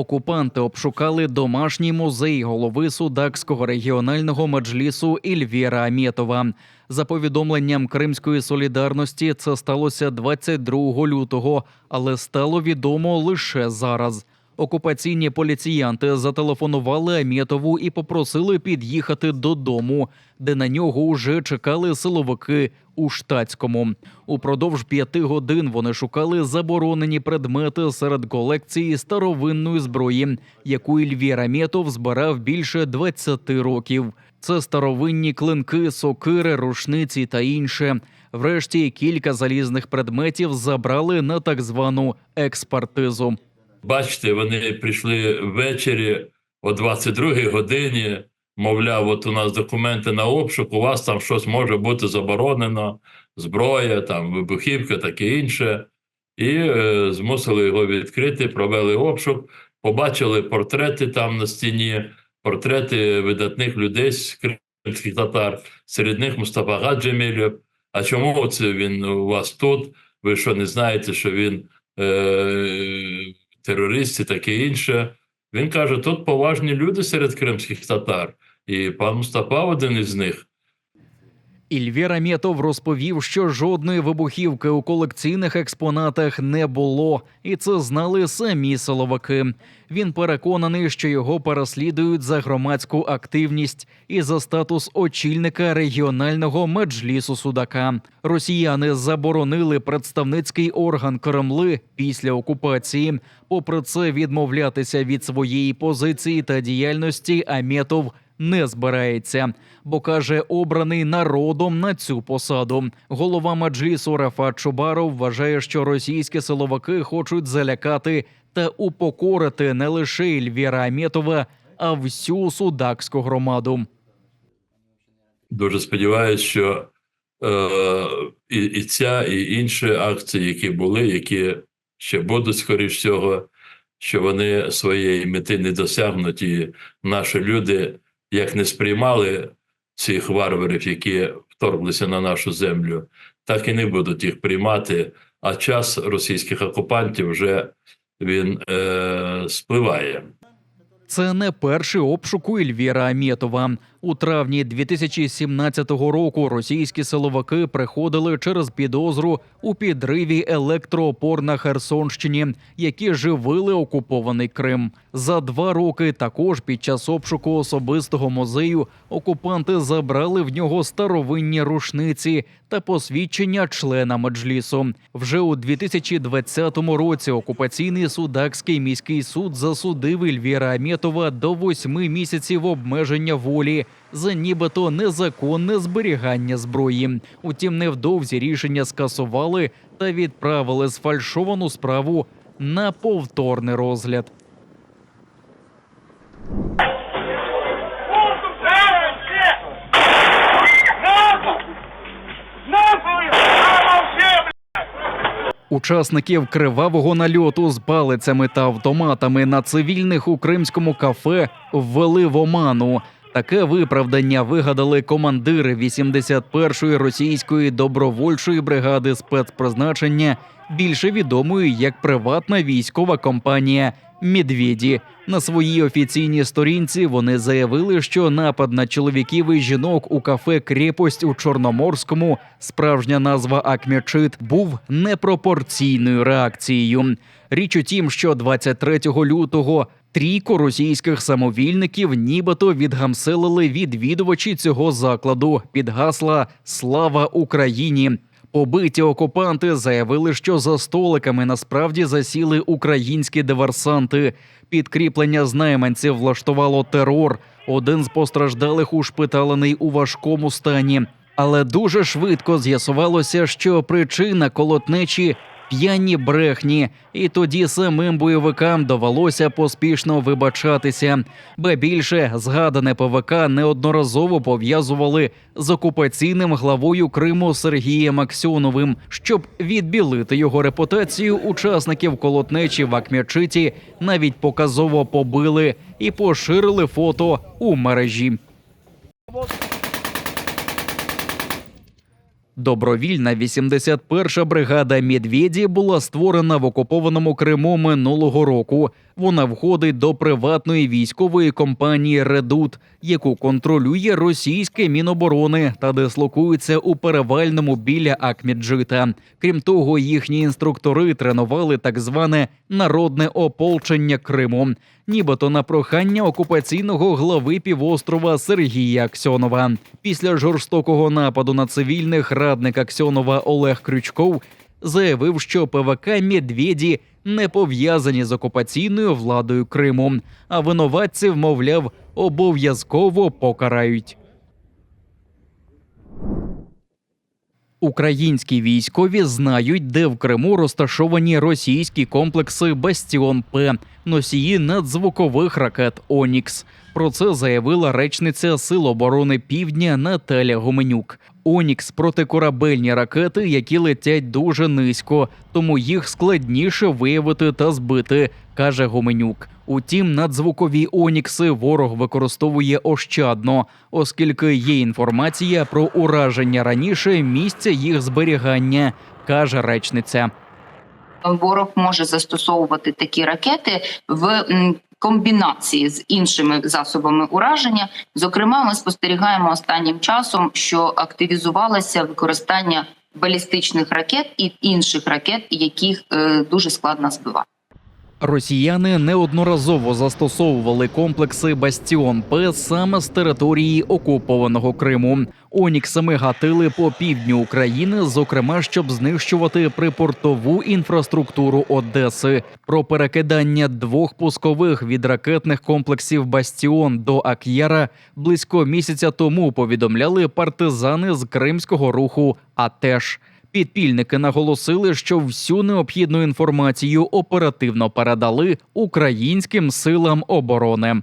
Окупанти обшукали домашній музей голови Судакського регіонального меджлісу Ільвіра Амєтова. За повідомленням Кримської солідарності, це сталося 22 лютого, але стало відомо лише зараз. Окупаційні поліціянти зателефонували Амєтову і попросили під'їхати додому, де на нього уже чекали силовики у штатському. Упродовж п'яти годин вони шукали заборонені предмети серед колекції старовинної зброї, яку Ільвір Амєтов збирав більше 20 років. Це старовинні клинки, сокири, рушниці та інше. Врешті кілька залізних предметів забрали на так звану експертизу. Бачите, вони прийшли ввечері о 22-й годині. Мовляв, от у нас документи на обшук, у вас там щось може бути заборонено, зброя, там вибухівка, таке інше. І е, змусили його відкрити, провели обшук, побачили портрети там на стіні, портрети видатних людей з кримських татар, серед них Мустафа Гаджемілєв. А чому це він у вас тут? Ви що не знаєте, що він е, терорист і таке інше? Він каже: тут поважні люди серед кримських татар, і пан Мустапа один із них. Ільвір Амєтов розповів, що жодної вибухівки у колекційних експонатах не було, і це знали самі силовики. Він переконаний, що його переслідують за громадську активність і за статус очільника регіонального меджлісу Судака. Росіяни заборонили представницький орган Кремли після окупації. Попри це, відмовлятися від своєї позиції та діяльності Амєтов не збирається, бо каже, обраний народом на цю посаду. Голова Маджлісу Рафат Чубаров вважає, що російські силовики хочуть залякати та упокорити не лише Ільвіра Амєтова, а всю судакську громаду. Дуже сподіваюся, що е, і, і ця, і інші акції, які були, які ще будуть, скоріш всього, що вони своєї мети не досягнуть, і наші люди як не сприймали цих варварів, які вторглися на нашу землю, так і не будуть їх приймати. А час російських окупантів вже він е, спливає. Це не перший обшук у Ельвіра Амєтова. У травні 2017 року російські силовики приходили через підозру у підриві електроопор на Херсонщині, які живили окупований Крим. За два роки також під час обшуку особистого музею окупанти забрали в нього старовинні рушниці та посвідчення члена меджлісу. Вже у 2020 році окупаційний судакський міський суд засудив Ельвіра Амєтова до восьми місяців обмеження волі за нібито незаконне зберігання зброї. Утім, невдовзі рішення скасували та відправили сфальшовану справу на повторний розгляд. Учасників кривавого нальоту з палицями та автоматами на цивільних у кримському кафе ввели в оману. Таке виправдання вигадали командири 81-ї російської добровольчої бригади спецпризначення, більше відомої як приватна військова компанія Медведі. На своїй офіційній сторінці вони заявили, що напад на чоловіків і жінок у кафе Крепость у Чорноморському, справжня назва Акмячит, був непропорційною реакцією. Річ у тім, що 23 лютого трійко російських самовільників нібито відгамселили відвідувачі цього закладу під гасла Слава Україні. Побиті окупанти заявили, що за столиками насправді засіли українські диверсанти. Підкріплення з найманців влаштувало терор. Один з постраждалих ушпиталений у важкому стані. Але дуже швидко з'ясувалося, що причина колотнечі п'яні брехні, і тоді самим бойовикам довелося поспішно вибачатися. Ба більше згадане ПВК неодноразово пов'язували з окупаційним главою Криму Сергієм Аксьоновим, щоб відбілити його репутацію. Учасників колотнечі в Акмячиті навіть показово побили і поширили фото у мережі. Добровільна 81-ша бригада Медведі була створена в окупованому Криму минулого року. Вона входить до приватної військової компанії Редут, яку контролює російське міноборони та дислокується у перевальному біля Акміджита. Крім того, їхні інструктори тренували так зване народне ополчення Криму, нібито на прохання окупаційного глави півострова Сергія Аксьонова. Після жорстокого нападу на цивільних радник Аксьонова Олег Крючков заявив, що ПВК Медведі не пов'язані з окупаційною владою Криму, а винуватців, мовляв, обов'язково покарають. Українські військові знають, де в Криму розташовані російські комплекси Бастіон П, носії надзвукових ракет Онікс. Про це заявила речниця Сил оборони Півдня Наталя Гуменюк. Онікс протикорабельні ракети, які летять дуже низько, тому їх складніше виявити та збити, каже Гуменюк. Утім, надзвукові Онікси ворог використовує ощадно, оскільки є інформація про ураження раніше місця їх зберігання, каже речниця. ворог може застосовувати такі ракети в комбінації з іншими засобами ураження. Зокрема, ми спостерігаємо останнім часом, що активізувалося використання балістичних ракет і інших ракет, яких е, дуже складно збивати. Росіяни неодноразово застосовували комплекси Бастіон П саме з території окупованого Криму. Оніксами гатили по півдню України, зокрема, щоб знищувати припортову інфраструктуру Одеси. Про перекидання двох пускових від ракетних комплексів Бастіон до Ак'яра близько місяця тому повідомляли партизани з кримського руху АТЕШ. Підпільники наголосили, що всю необхідну інформацію оперативно передали українським силам оборони.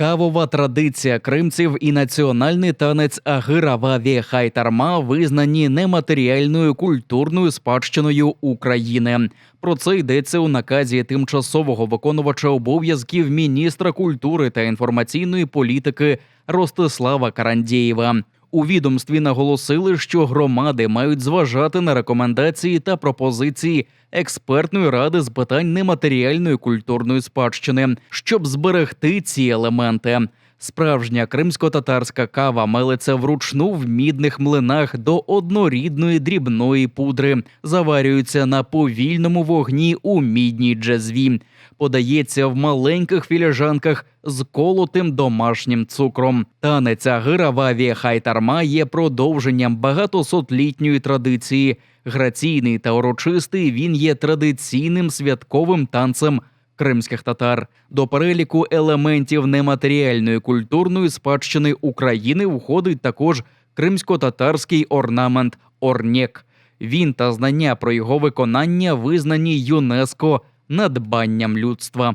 Кавова традиція кримців і національний танець Агира Ваві Хайтарма визнані нематеріальною культурною спадщиною України. Про це йдеться у наказі тимчасового виконувача обов'язків міністра культури та інформаційної політики Ростислава Карандєєва. У відомстві наголосили, що громади мають зважати на рекомендації та пропозиції експертної ради з питань нематеріальної культурної спадщини, щоб зберегти ці елементи. Справжня кримсько-татарська кава мелиться вручну в мідних млинах до однорідної дрібної пудри, заварюється на повільному вогні у мідній джезві, подається в маленьких філіжанках з колотим домашнім цукром. Танець Агира Ваві Хайтарма є продовженням багатосотлітньої традиції. Граційний та урочистий він є традиційним святковим танцем кримських татар. До переліку елементів нематеріальної культурної спадщини України входить також кримсько-татарський орнамент орнєк. Він та знання про його виконання визнані ЮНЕСКО надбанням людства.